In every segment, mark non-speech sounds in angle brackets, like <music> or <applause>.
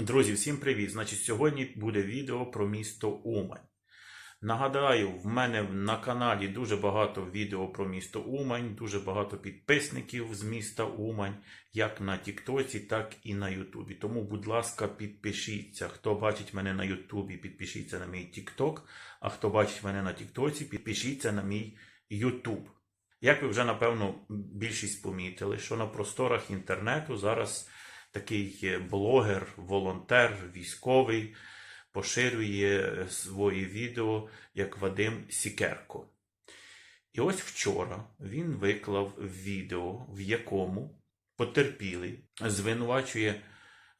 Друзі, всім привіт! Значить, сьогодні буде відео про місто Умань. Нагадаю, в мене на каналі дуже багато відео про місто Умань, дуже багато підписників з міста Умань, як на Тіктоці, так і на Ютубі. Тому, будь ласка, підпишіться. Хто бачить мене на Ютубі, підпишіться на мій Тікток. А хто бачить мене на Тіктоці, підпишіться на мій Ютуб. Як ви вже напевно більшість помітили, що на просторах інтернету зараз такий блогер, волонтер, військовий поширює е, свої відео як Вадим Сікерко. І ось вчора він виклав відео, в якому потерпілий звинувачує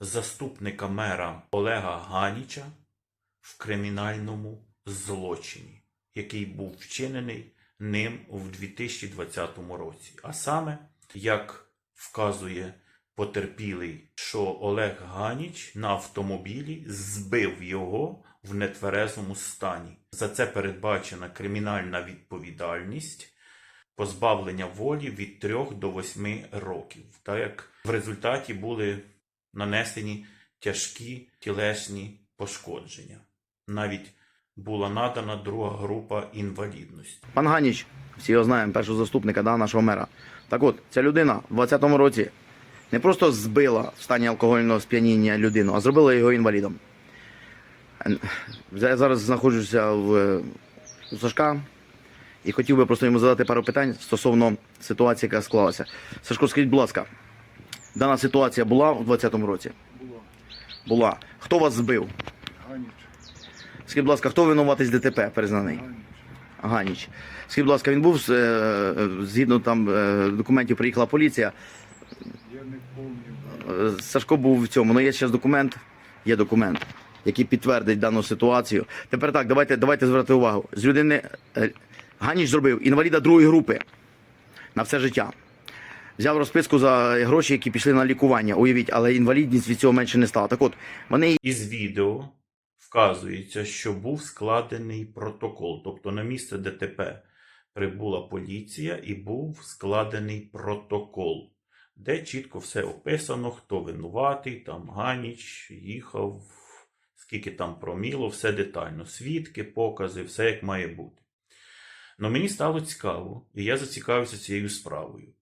заступника мера Олега Ганіча в кримінальному злочині, який був вчинений ним в 2020 році. А саме, як вказує потерпілий, що Олег Ганіч на автомобілі збив його в нетверезому стані. За це передбачена кримінальна відповідальність, позбавлення волі від 3 до 8 років, так як в результаті були нанесені тяжкі тілесні пошкодження. Навіть була надана друга група інвалідності. Пан Ганіч, всі його знаємо, першого заступника да, нашого мера. Так от, ця людина в 20-му році не просто збила в стані алкогольного сп'яніння людину, а зробила його інвалідом. Я зараз знаходжуся в, у Сашка і хотів би просто йому задати пару питань стосовно ситуації, яка склалася. Сашко, скажіть, будь ласка, дана ситуація була в 20-му році? Було Була. Хто вас збив? Ганіч, Скажіть, будь ласка, хто винуватий з ДТП признаний? Ганіч. Ганіч. Скажіть, будь ласка, він був е, е, згідно там е, документів, приїхала поліція. Я не пам'ятаю. Сашко був в цьому. Ну є зараз документ. Є документ, який підтвердить дану ситуацію. Тепер так, давайте, давайте звернути увагу. З людини е, Ганіч зробив інваліда другої групи на все життя. Взяв розписку за гроші, які пішли на лікування. Уявіть, але інвалідність від цього менше не стала. Так от, вони Із відео вказується, що був складений протокол, тобто на місце ДТП прибула поліція і був складений протокол, де чітко все описано, хто винуватий, там Ганіч їхав, скільки там проміло, все детально. Свідки, покази, все як має бути. Но мені стало цікаво, і я зацікавився цією справою.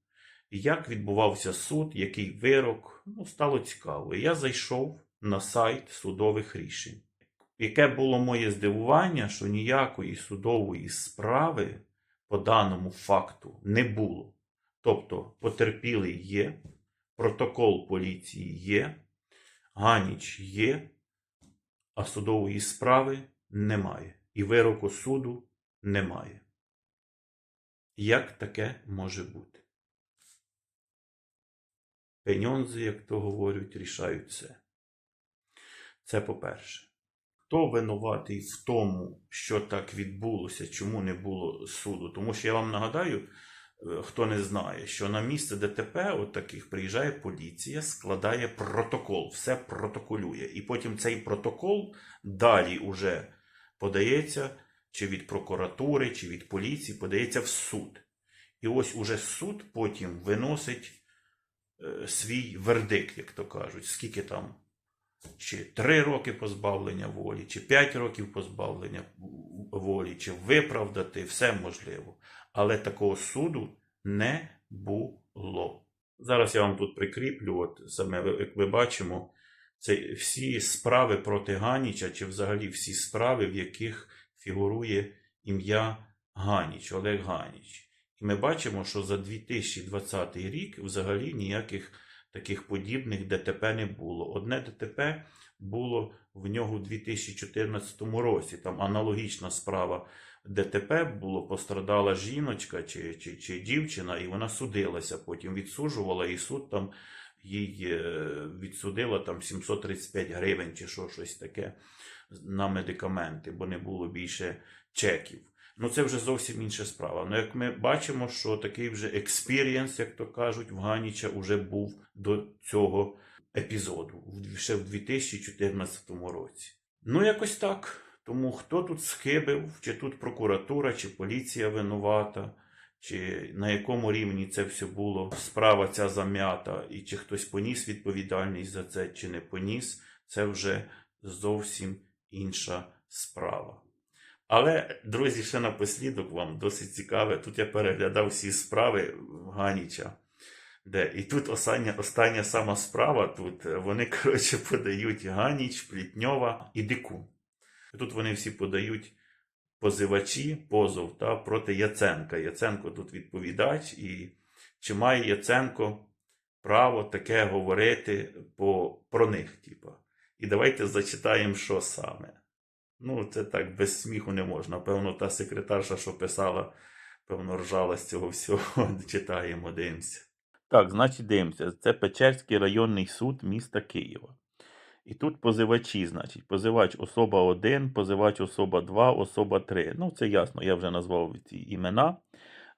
Як відбувався суд, який вирок, ну, стало цікаво. Я зайшов на сайт судових рішень. Яке було моє здивування, що ніякої судової справи по даному факту не було. Тобто, потерпілий є, протокол поліції є, Ганіч є, а судової справи немає. І вироку суду немає. Як таке може бути? Пеньонзи, як то говорять, рішають все. Це по-перше. Хто винуватий в тому, що так відбулося, чому не було суду? Тому що я вам нагадаю, хто не знає, що на місце ДТП от таких приїжджає поліція, складає протокол, все протоколює. І потім цей протокол далі уже подається чи від прокуратури, чи від поліції, подається в суд. І ось уже суд потім виносить е, свій вердикт, як то кажуть, скільки там, чи 3 роки позбавлення волі, чи 5 років позбавлення волі, чи виправдати, все можливо. Але такого суду не було. Зараз я вам тут прикріплю, от саме, як ми бачимо, це всі справи проти Ганіча, чи взагалі всі справи, в яких фігурує ім'я Ганіч, Олег Ганіч. І ми бачимо, що за 2020 рік взагалі ніяких таких подібних ДТП не було. Одне ДТП було в нього в 2014 році. Там аналогічна справа ДТП було, пострадала жіночка чи, чи, чи дівчина, і вона судилася, потім відсуджувала, і суд там їй е, відсудила там 735 гривень чи що, щось таке на медикаменти, бо не було більше чеків. Ну, це вже зовсім інша справа. Ну, як ми бачимо, що такий вже експірієнс, як то кажуть, в Ганіча вже був до цього епізоду, ще в 2014 році. Ну, якось так. Тому хто тут схибив, чи тут прокуратура, чи поліція винувата, чи на якому рівні це все було, справа ця зам'ята, і чи хтось поніс відповідальність за це, чи не поніс, це вже зовсім інша справа. Але, друзі, ще напослідок вам досить цікаве. Тут я переглядав всі справи Ганіча. Де, і тут остання, остання сама справа, тут вони, <laughs> коротше, подають Ганіч, Плітньова і Тут вони всі подають позивачі, позов та, проти Яценка. Яценко тут відповідач, і чи має Яценко право таке говорити по, про них, типа. І давайте зачитаємо, що саме. Ну, це так без сміху не можна. Певно, та секретарша, що писала, певно, ржала з цього всього. <laughs> Читаємо, дивимося. Так, значить, дивимося. Це Печерський районний суд міста Києва. І тут позивачі, значить, позивач особа 1, позивач особа 2, особа 3. Ну, це ясно, я вже назвав ці імена.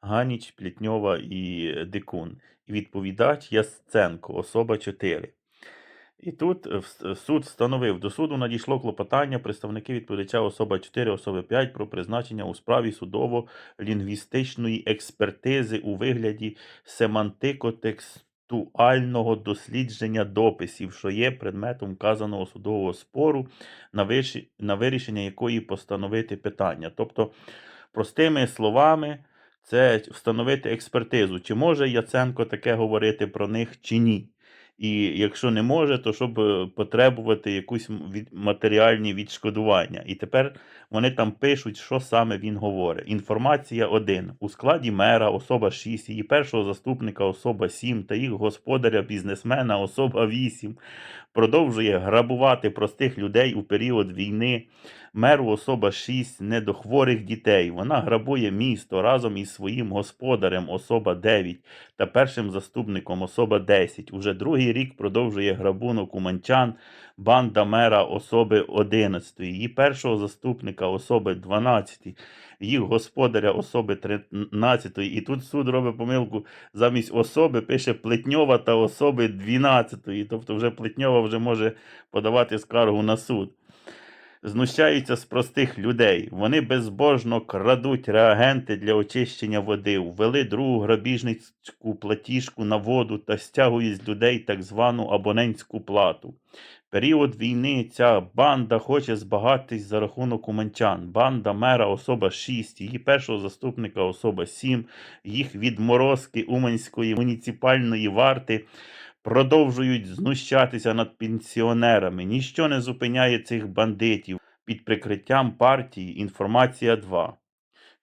Ганіч, Плітньова і Дикун. І відповідач Ясценко, особа 4. І тут е, суд встановив, до суду надійшло клопотання представники відповідача особа 4, особи 5 про призначення у справі судово-лінгвістичної експертизи у вигляді семантико-текстуального дослідження дописів, що є предметом вказаного судового спору, на вирішення якої постановити питання. Тобто, простими словами, це встановити експертизу, чи може Яценко таке говорити про них, чи ні. І якщо не може, то щоб е, потребувати якусь матеріальні відшкодування. І тепер вони там пишуть, що саме він говорить. Інформація 1. У складі мера особа 6, її першого заступника особа 7 та їх господаря бізнесмена особа 8 продовжує грабувати простих людей у період війни. Меру особа 6 недохворих дітей. Вона грабує місто разом із своїм господарем особа 9 та першим заступником особа 10. Уже другий рік продовжує грабунок уманчан, банда мера особи 11, її першого заступника особи 12, їх господаря особи 13. І тут суд робить помилку. Замість особи пише Плетньова та особи 12. Тобто вже Плетньова вже може подавати скаргу на суд знущаються з простих людей. Вони безбожно крадуть реагенти для очищення води, ввели другу грабіжницьку платіжку на воду та стягують з людей так звану абонентську плату. Період війни ця банда хоче збагатись за рахунок уманчан. Банда мера особа 6, її першого заступника особа 7, їх відморозки Уманської муніципальної варти продовжують знущатися над пенсіонерами. Ніщо не зупиняє цих бандитів під прикриттям партії. Інформація 2.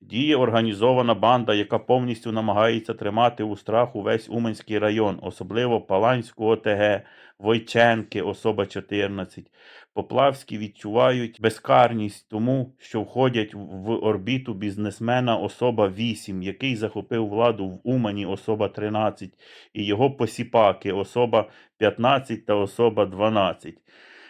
Діє організована банда, яка повністю намагається тримати у страху весь Уманський район, особливо Паланську ОТГ, Войченки, особа 14. Поплавські відчувають безкарність тому, що входять в орбіту бізнесмена особа 8, який захопив владу в Умані особа 13, і його посіпаки особа 15 та особа 12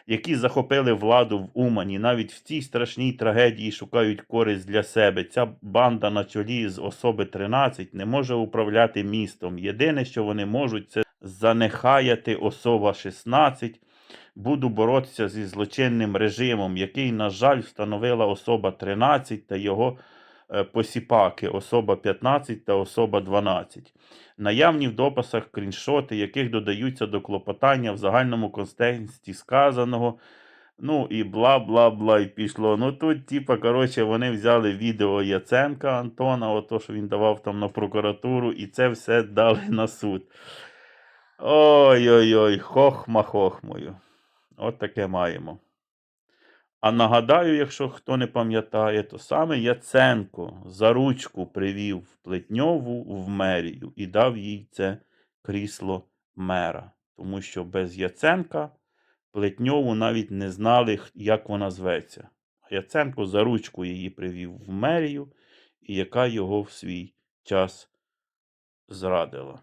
які захопили владу в Умані, навіть в цій страшній трагедії шукають користь для себе. Ця банда на чолі з особи 13 не може управляти містом. Єдине, що вони можуть, це занехаяти особа 16. Буду боротися зі злочинним режимом, який, на жаль, встановила особа 13 та його посіпаки, особа 15 та особа 12. Наявні в дописах скріншоти, яких додаються до клопотання в загальному контексті сказаного. Ну і бла бла бла, і пішло. Ну тут, типа, коротше, вони взяли відео Яценка Антона, ото, що він давав там на прокуратуру, і це все дали на суд. Ой-ой-ой, хохма хохмою. От таке маємо. А нагадаю, якщо хто не пам'ятає, то саме Яценко за ручку привів Плетньову в мерію і дав їй це крісло мера. Тому що без Яценка Плетньову навіть не знали, як вона зветься. А Яценко за ручку її привів в мерію, і яка його в свій час зрадила.